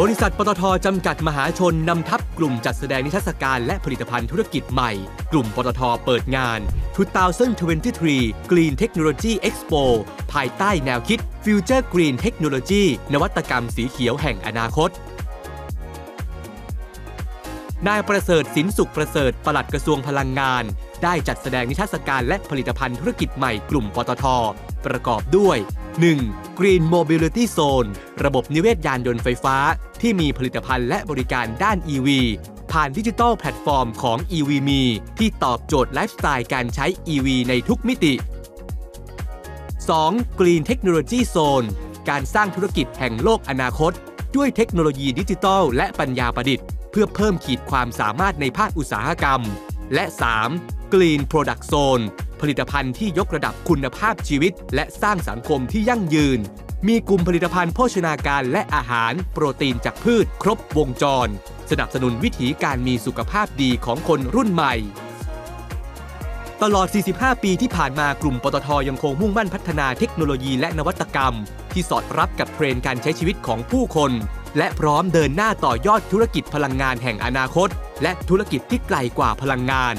บริษัทปตทจำกัดมหาชน นำทัพกลุ่มจัดแสดงนิทรรศการและผลิตภัณฑ์ธุรกิจใหม่ กลุ่มปตทเปิดงาน 2023 Green Technology Expo ภายใต้แนวคิด Future Green Technology นวัตกรรมสีเขียวแห่งอนาคต นายประเสริฐสินสุขประเสริฐปลัดกระทรวงพลังงาน ได้จัดแสดงนิทรรศการและผลิตภัณฑ์ธุรกิจใหม่กลุ่มปตท ประกอบด้วย 1. Green Mobility Zone ระบบนิเวศยานยนต์ไฟฟ้า ที่มีผลิตภัณฑ์และบริการด้าน EV ผ่านดิจิทัลแพลตฟอร์มของ EVMe ที่ตอบโจทย์ไลฟ์สไตล์การใช้ EV ในทุกมิติ 2. Green Technology Zone การสร้างธุรกิจแห่งโลกอนาคต ด้วยเทคโนโลยีดิจิทัลและปัญญาประดิษฐ์ เพื่อเพิ่มขีดความสามารถในภาคอุตสาหกรรม และ 3. Green Product Zone ผลิตภัณฑ์ที่ยกระดับคุณภาพชีวิต และสร้างสังคมที่ยั่งยืน มีกลุ่มผลิตภัณฑ์โภชนาการและอาหาร โปรตีนจากพืช ครบวงจร สนับสนุนวิถีการมีสุขภาพดีของคนรุ่นใหม่ ตลอด 45 ปีที่ผ่านมากลุ่มปตทยังคงมุ่งมั่นพัฒนาเทคโนโลยีและนวัตกรรม ที่สอดรับกับเทรนด์การใช้ชีวิตของผู้คน และพร้อมเดินหน้าต่อยอดธุรกิจพลังงานแห่งอนาคต และธุรกิจที่ไกลกว่าพลังงาน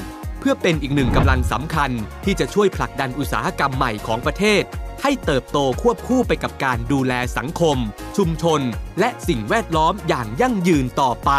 พื่อเป็นอีกหนึ่งกำลังสำคัญ ที่จะช่วยผลักดันอุตสาหกรรมใหม่ของประเทศ ให้เติบโตควบคู่ไปกับการดูแลสังคม ชุมชน และสิ่งแวดล้อมอย่างยั่งยืนต่อไป